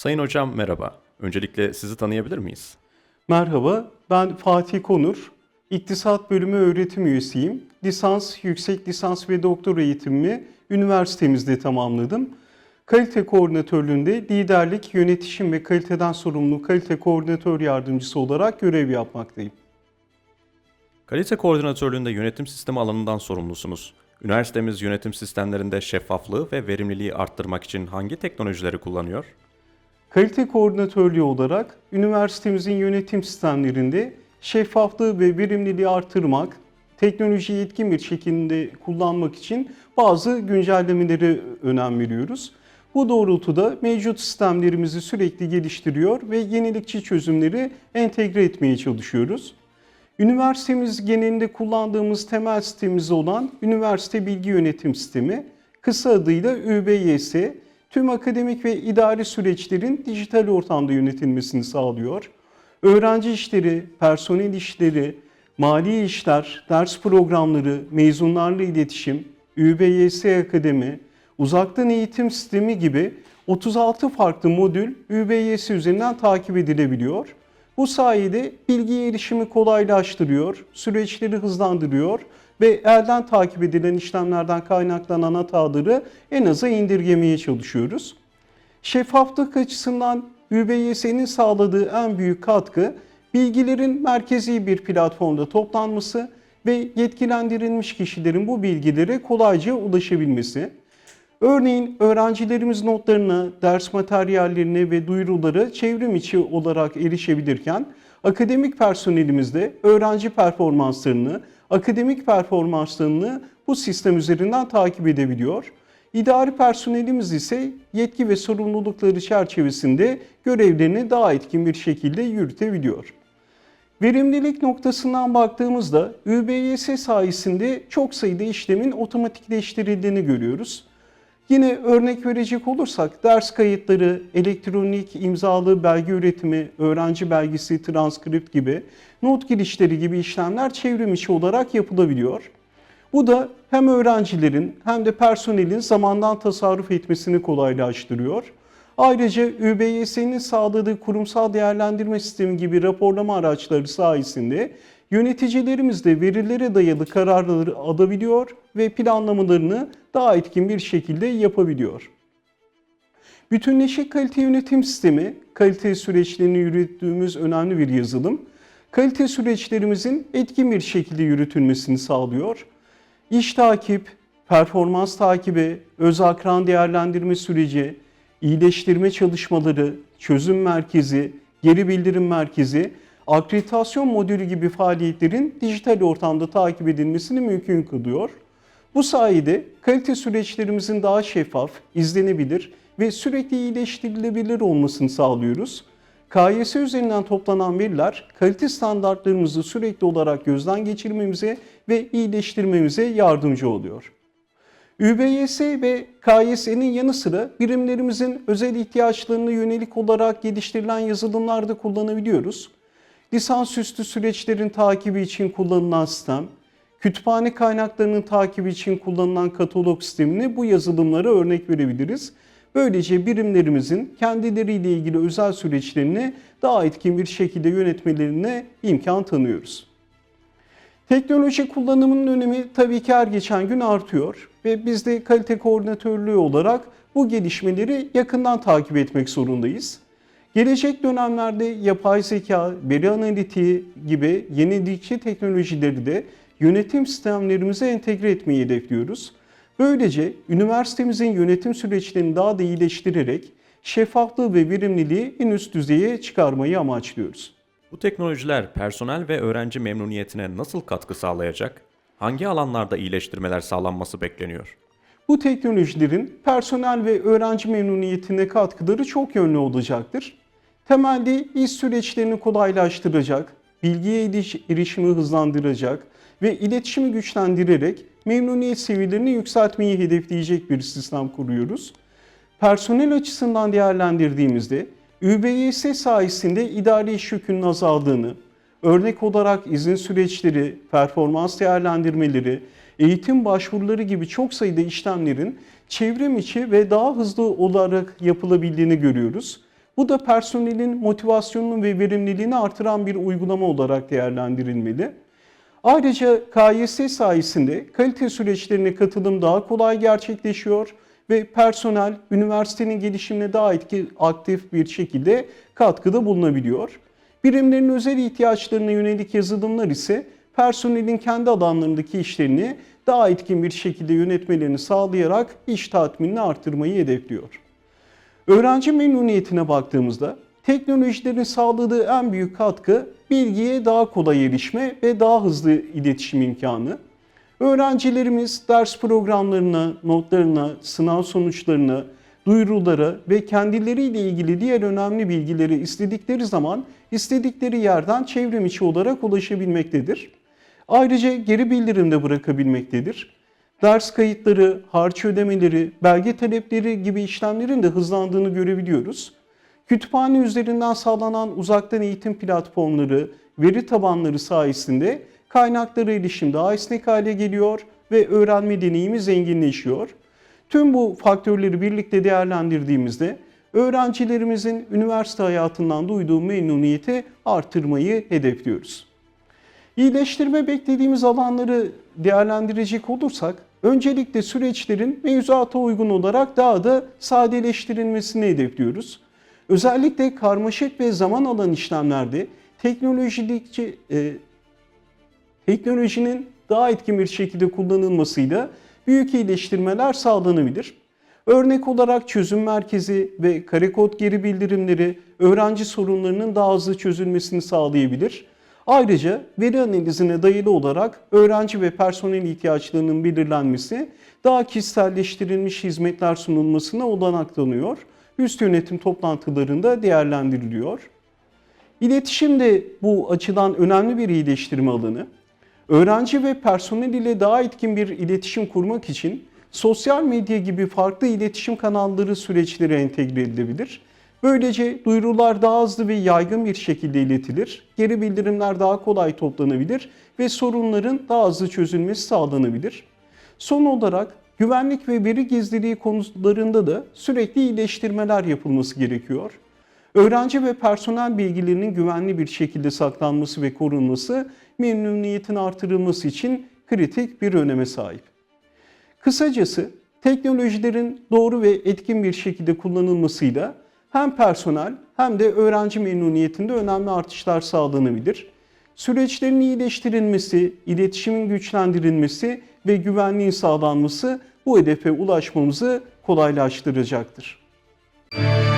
Sayın hocam merhaba. Öncelikle sizi tanıyabilir miyiz? Merhaba, ben Fatih Konur. İktisat Bölümü öğretim üyesiyim. Lisans, yüksek lisans ve doktora eğitimimi üniversitemizde tamamladım. Kalite koordinatörlüğünde liderlik, yönetişim ve kaliteden sorumlu kalite koordinatör yardımcısı olarak görev yapmaktayım. Kalite koordinatörlüğünde yönetim sistemi alanından sorumlusunuz. Üniversitemiz yönetim sistemlerinde şeffaflığı ve verimliliği arttırmak için hangi teknolojileri kullanıyor? Kalite koordinatörlüğü olarak üniversitemizin yönetim sistemlerinde şeffaflığı ve verimliliği artırmak, teknolojiyi etkin bir şekilde kullanmak için bazı güncellemeleri önem veriyoruz. Bu doğrultuda mevcut sistemlerimizi sürekli geliştiriyor ve yenilikçi çözümleri entegre etmeye çalışıyoruz. Üniversitemiz genelinde kullandığımız temel sistemimiz olan Üniversite Bilgi Yönetim Sistemi, kısa adıyla ÜBYS, tüm akademik ve idari süreçlerin dijital ortamda yönetilmesini sağlıyor. Öğrenci işleri, personel işleri, mali işler, ders programları, mezunlarla iletişim, ÜBYS Akademi, uzaktan eğitim sistemi gibi 36 farklı modül ÜBYS üzerinden takip edilebiliyor. Bu sayede bilgi erişimi kolaylaştırıyor, süreçleri hızlandırıyor ve elden takip edilen işlemlerden kaynaklanan hataları en aza indirgemeye çalışıyoruz. Şeffaflık açısından ÜBYS'nin sağladığı en büyük katkı bilgilerin merkezi bir platformda toplanması ve yetkilendirilmiş kişilerin bu bilgilere kolayca ulaşabilmesi. Örneğin öğrencilerimiz notlarına, ders materyallerine ve duyurulara çevrim içi olarak erişebilirken akademik personelimiz de öğrenci performanslarını, akademik performanslarını bu sistem üzerinden takip edebiliyor. İdari personelimiz ise yetki ve sorumlulukları çerçevesinde görevlerini daha etkin bir şekilde yürütebiliyor. Verimlilik noktasından baktığımızda ÜBYS sayesinde çok sayıda işlemin otomatikleştirildiğini görüyoruz. Yine örnek verecek olursak ders kayıtları, elektronik imzalı belge üretimi, öğrenci belgesi, transkript gibi, not girişleri gibi işlemler çevrim içi olarak yapılabiliyor. Bu da hem öğrencilerin hem de personelin zamandan tasarruf etmesini kolaylaştırıyor. Ayrıca ÜBYS'nin sağladığı kurumsal değerlendirme sistemi gibi raporlama araçları sayesinde yöneticilerimiz de verilere dayalı kararları alabiliyor ve planlamalarını daha etkin bir şekilde yapabiliyor. Bütünleşik kalite yönetim sistemi, kalite süreçlerini yürüttüğümüz önemli bir yazılım. Kalite süreçlerimizin etkin bir şekilde yürütülmesini sağlıyor. İş takip, performans takibi, öz akran değerlendirme süreci, iyileştirme çalışmaları, çözüm merkezi, geri bildirim merkezi, akreditasyon modülü gibi faaliyetlerin dijital ortamda takip edilmesini mümkün kılıyor. Bu sayede kalite süreçlerimizin daha şeffaf, izlenebilir ve sürekli iyileştirilebilir olmasını sağlıyoruz. KYS üzerinden toplanan veriler kalite standartlarımızı sürekli olarak gözden geçirmemize ve iyileştirmemize yardımcı oluyor. ÜBYS ve KYS'nin yanı sıra birimlerimizin özel ihtiyaçlarına yönelik olarak geliştirilen yazılımlarda kullanabiliyoruz. Lisansüstü süreçlerin takibi için kullanılan sistem, kütüphane kaynaklarının takibi için kullanılan katalog sistemini bu yazılımlara örnek verebiliriz. Böylece birimlerimizin kendileriyle ilgili özel süreçlerini daha etkin bir şekilde yönetmelerine imkan tanıyoruz. Teknoloji kullanımının önemi tabii ki her geçen gün artıyor ve biz de kalite koordinatörlüğü olarak bu gelişmeleri yakından takip etmek zorundayız. Gelecek dönemlerde yapay zeka, veri analitiği gibi yenilikçi teknolojileri de yönetim sistemlerimize entegre etmeyi hedefliyoruz. Böylece üniversitemizin yönetim süreçlerini daha da iyileştirerek şeffaflığı ve verimliliği en üst düzeye çıkarmayı amaçlıyoruz. Bu teknolojiler personel ve öğrenci memnuniyetine nasıl katkı sağlayacak? Hangi alanlarda iyileştirmeler sağlanması bekleniyor? Bu teknolojilerin personel ve öğrenci memnuniyetine katkıları çok yönlü olacaktır. Temelde iş süreçlerini kolaylaştıracak, bilgiye erişimi hızlandıracak ve iletişimi güçlendirerek memnuniyet seviyelerini yükseltmeyi hedefleyecek bir sistem kuruyoruz. Personel açısından değerlendirdiğimizde ÜBYS sayesinde idari iş yükünün azaldığını, örnek olarak izin süreçleri, performans değerlendirmeleri, eğitim başvuruları gibi çok sayıda işlemlerin çevrim içi ve daha hızlı olarak yapılabildiğini görüyoruz. Bu da personelin motivasyonunu ve verimliliğini artıran bir uygulama olarak değerlendirilmeli. Ayrıca KYS sayesinde kalite süreçlerine katılım daha kolay gerçekleşiyor ve personel üniversitenin gelişimine daha etki, aktif bir şekilde katkıda bulunabiliyor. Birimlerin özel ihtiyaçlarına yönelik yazılımlar ise personelin kendi alanlarındaki işlerini daha etkin bir şekilde yönetmelerini sağlayarak iş tatminini artırmayı hedefliyor. Öğrenci memnuniyetine baktığımızda teknolojilerin sağladığı en büyük katkı bilgiye daha kolay erişme ve daha hızlı iletişim imkanı. Öğrencilerimiz ders programlarına, notlarına, sınav sonuçlarına, duyurulara ve kendileriyle ilgili diğer önemli bilgileri istedikleri zaman istedikleri yerden çevrim içi olarak ulaşabilmektedir. Ayrıca geri bildirim de bırakabilmektedir. Ders kayıtları, harç ödemeleri, belge talepleri gibi işlemlerin de hızlandığını görebiliyoruz. Kütüphane üzerinden sağlanan uzaktan eğitim platformları, veri tabanları sayesinde kaynaklara erişim daha esnek hale geliyor ve öğrenme deneyimi zenginleşiyor. Tüm bu faktörleri birlikte değerlendirdiğimizde öğrencilerimizin üniversite hayatından duyduğu memnuniyeti artırmayı hedefliyoruz. İyileştirme beklediğimiz alanları değerlendirecek olursak, öncelikle süreçlerin mevzuata uygun olarak daha da sadeleştirilmesini hedefliyoruz. Özellikle karmaşık ve zaman alan işlemlerde teknolojideki e, teknolojinin daha etkin bir şekilde kullanılmasıyla büyük iyileştirmeler sağlanabilir. Örnek olarak çözüm merkezi ve kare kod geri bildirimleri öğrenci sorunlarının daha hızlı çözülmesini sağlayabilir. Ayrıca veri analizine dayalı olarak öğrenci ve personel ihtiyaçlarının belirlenmesi, daha kişiselleştirilmiş hizmetler sunulmasına olanak tanıyor. Üst yönetim toplantılarında değerlendiriliyor. İletişim de bu açıdan önemli bir iyileştirme alanı. Öğrenci ve personel ile daha etkin bir iletişim kurmak için sosyal medya gibi farklı iletişim kanalları süreçlere entegre edilebilir. Böylece duyurular daha hızlı ve yaygın bir şekilde iletilir, geri bildirimler daha kolay toplanabilir ve sorunların daha hızlı çözülmesi sağlanabilir. Son olarak güvenlik ve veri gizliliği konularında da sürekli iyileştirmeler yapılması gerekiyor. Öğrenci ve personel bilgilerinin güvenli bir şekilde saklanması ve korunması memnuniyetin artırılması için kritik bir öneme sahip. Kısacası teknolojilerin doğru ve etkin bir şekilde kullanılmasıyla hem personel hem de öğrenci memnuniyetinde önemli artışlar sağlanabilir. Süreçlerin iyileştirilmesi, iletişimin güçlendirilmesi ve güvenliğin sağlanması bu hedefe ulaşmamızı kolaylaştıracaktır. Müzik